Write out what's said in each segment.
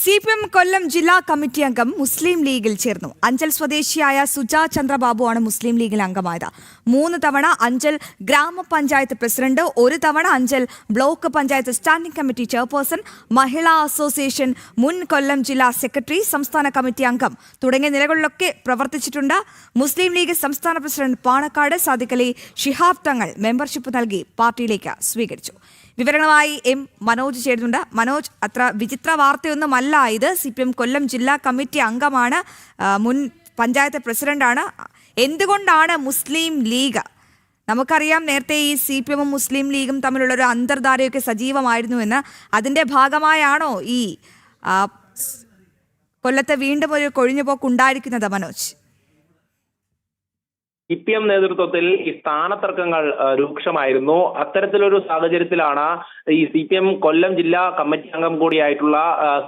C P M കൊല്ലം ജില്ലാ committee അംഗം മുസ്ലിം ലീഗിൽ ചേർന്നു. അഞ്ചൽ സ്വദേശിയായ സുജാ ചന്ദ്രബാബുവാണ് മുസ്ലിം ലീഗിൽ അംഗമായത്. മൂന്ന് തവണ അഞ്ചൽ ഗ്രാമപഞ്ചായത്ത് പ്രസിഡന്റ് ഒരു തവണ Anchal block panchayat standing committee chairperson Mahila association മുൻ കൊല്ലം ജില്ലാ സെക്രട്ടറി സംസ്ഥാന കമ്മിറ്റി അംഗം തുടങ്ങിയ നിലകളിലൊക്കെ പ്രവർത്തിച്ചിട്ടുണ്ട്. മുസ്ലിം ലീഗ് സംസ്ഥാന പ്രസിഡന്റ് പാണക്കാട് സാദിഖലി ഷിഹാബ് തങ്ങൾ മെമ്പർഷിപ്പ് നൽകി പാർട്ടിയിലേക്ക് സ്വീകരിച്ചു. വിവരങ്ങളുമായി എം മനോജ് ചേരുന്നുണ്ട്. മനോജ് അത്ര വിചിത്ര വാർത്തയൊന്നുമല്ല ഇത് സി പി എം കൊല്ലം ജില്ലാ കമ്മിറ്റി അംഗമാണ് മുൻ പഞ്ചായത്ത് പ്രസിഡന്റാണ്. എന്തുകൊണ്ടാണ് മുസ്ലിം ലീഗ്? നമുക്കറിയാം നേരത്തെ ഈ സി പി എമ്മും മുസ്ലിം ലീഗും തമ്മിലുള്ള ഒരു അന്തർധാരയൊക്കെ സജീവമായിരുന്നു എന്ന്. അതിന്റെ ഭാഗമായാണോ ഈ കൊല്ലത്തെ വീണ്ടും ഒരു കൊഴിഞ്ഞുപോക്ക് ഉണ്ടായിരിക്കുന്നത് മനോജ്? സി പി എം നേതൃത്വത്തിൽ ഈ സ്ഥാനത്തർക്കങ്ങൾ രൂക്ഷമായിരുന്നു. അത്തരത്തിലൊരു സാഹചര്യത്തിലാണ് ഈ സി പി എം കൊല്ലം ജില്ലാ കമ്മിറ്റി അംഗം കൂടിയായിട്ടുള്ള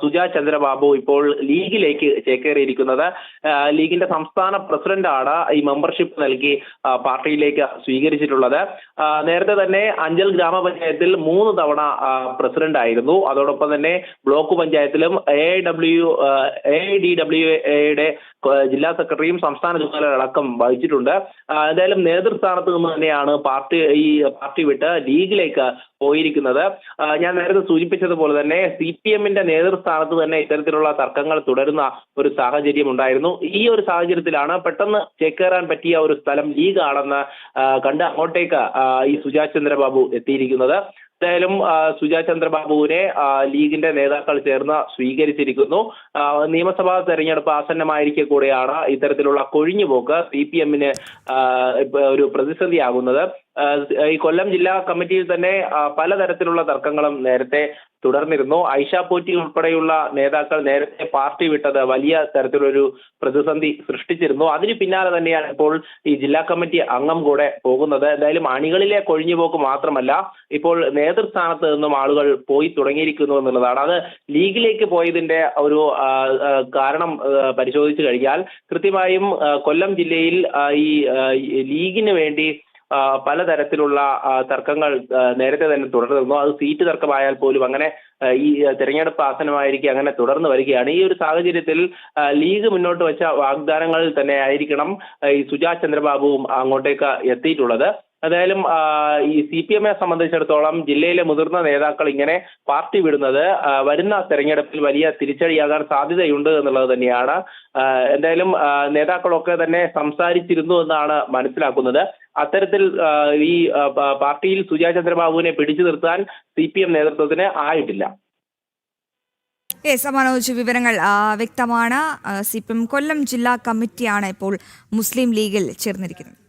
സുജ ചന്ദ്രബാബു ഇപ്പോൾ ലീഗിലേക്ക് ചേക്കേറിയിരിക്കുന്നത്. ലീഗിന്റെ സംസ്ഥാന പ്രസിഡന്റാണ് ഈ മെമ്പർഷിപ്പ് നൽകി പാർട്ടിയിലേക്ക് സ്വീകരിച്ചിട്ടുള്ളത്. നേരത്തെ തന്നെ അഞ്ചൽ ഗ്രാമപഞ്ചായത്തിൽ മൂന്ന് തവണ പ്രസിഡന്റ് ആയിരുന്നു അതോടൊപ്പം തന്നെ ബ്ലോക്ക് പഞ്ചായത്തിലും A W A D W എയുടെ ജില്ലാ സെക്രട്ടറിയും സംസ്ഥാന ചുമതലകളടക്കം വഹിച്ചിട്ടുണ്ട്. എന്തായാലും നേതൃസ്ഥാനത്ത് നിന്ന് തന്നെയാണ് പാർട്ടി ഈ പാർട്ടി വിട്ട് ലീഗിലേക്ക് പോയിരിക്കുന്നത്. ഞാൻ നേരത്തെ സൂചിപ്പിച്ചതുപോലെ തന്നെ സി പി എമ്മിന്റെ നേതൃസ്ഥാനത്ത് തന്നെ ഇത്തരത്തിലുള്ള തർക്കങ്ങൾ തുടരുന്ന ഒരു സാഹചര്യം ഉണ്ടായിരുന്നു. ഈ ഒരു സാഹചര്യത്തിലാണ് പെട്ടെന്ന് ചേക്കേറാൻ പറ്റിയ ഒരു സ്ഥലം ലീഗാണെന്ന് കണ്ട് അങ്ങോട്ടേക്ക് ഈ സുജാത് ചന്ദ്രബാബു എത്തിയിരിക്കുന്നത്. എന്തായാലും സുജാ ചന്ദ്രബാബുവിനെ ലീഗിന്റെ നേതാക്കൾ ചേർന്ന് സ്വീകരിച്ചിരിക്കുന്നു. നിയമസഭാ തെരഞ്ഞെടുപ്പ് ആസന്നമായിരിക്കെ കൂടെയാണ് ഇത്തരത്തിലുള്ള കൊഴിഞ്ഞുപോക്ക് സി പി എമ്മിന് ഒരു പ്രതിസന്ധിയാകുന്നത്. ഈ കൊല്ലം ജില്ലാ കമ്മിറ്റിയിൽ തന്നെ പലതരത്തിലുള്ള തർക്കങ്ങളും നേരത്തെ തുടർന്നിരുന്നു. ഐഷ പോറ്റി ഉൾപ്പെടെയുള്ള നേതാക്കൾ നേരത്തെ പാർട്ടി വിട്ടത് വലിയ തരത്തിലൊരു പ്രതിസന്ധി സൃഷ്ടിച്ചിരുന്നു. അതിന് പിന്നാലെ തന്നെയാണ് ഇപ്പോൾ ഈ ജില്ലാ കമ്മിറ്റി അംഗം കൂടെ പോകുന്നത്. എന്തായാലും അണികളിലെ കൊഴിഞ്ഞുപോക്ക് മാത്രമല്ല ഇപ്പോൾ നേതൃസ്ഥാനത്ത് നിന്നും ആളുകൾ പോയി തുടങ്ങിയിരിക്കുന്നു എന്നുള്ളതാണ്. അത് ലീഗിലേക്ക് പോയതിന്റെ ഒരു കാരണം പരിശോധിച്ചു കഴിഞ്ഞാൽ കൃത്യമായും കൊല്ലം ജില്ലയിൽ ഈ ലീഗിന് വേണ്ടി പലതരത്തിലുള്ള തർക്കങ്ങൾ നേരത്തെ തന്നെ തുടർന്നിരുന്നു. അത് സീറ്റ് തർക്കമായാൽ പോലും അങ്ങനെ ഈ തെരഞ്ഞെടുപ്പ് ആസനമായിരിക്കും അങ്ങനെ തുടർന്ന് വരികയാണ്. ഈ ഒരു സാഹചര്യത്തിൽ ലീഗ് മുന്നോട്ട് വെച്ച വാഗ്ദാനങ്ങളിൽ തന്നെ ആയിരിക്കണം ഈ സുജാ ചന്ദ്രബാബുവും അങ്ങോട്ടേക്ക് എത്തിയിട്ടുള്ളത്. ഏതായാലും ഈ സി പി എമ്മിനെ സംബന്ധിച്ചിടത്തോളം ജില്ലയിലെ മുതിർന്ന നേതാക്കൾ ഇങ്ങനെ പാർട്ടി വിടുന്നത് വരുന്ന തെരഞ്ഞെടുപ്പിൽ വലിയ തിരിച്ചടിയാകാൻ സാധ്യതയുണ്ട് എന്നുള്ളത് തന്നെയാണ്. എന്തായാലും നേതാക്കളൊക്കെ തന്നെ സംസാരിച്ചിരുന്നു എന്നാണ് മനസ്സിലാക്കുന്നത്. അത്തരത്തിൽ ഈ പാർട്ടിയിൽ സുജാ ചന്ദ്രബാബുവിനെ പിടിച്ചു നിർത്താൻ സി പി എം നേതൃത്വത്തിന് ആയിട്ടില്ല. യെസ് മനോജ് വിവരങ്ങൾ വ്യക്തമാണ്. സി പി എം കൊല്ലം ജില്ലാ കമ്മിറ്റിയാണ് ഇപ്പോൾ മുസ്ലിം ലീഗിൽ ചേർന്നിരിക്കുന്നത്.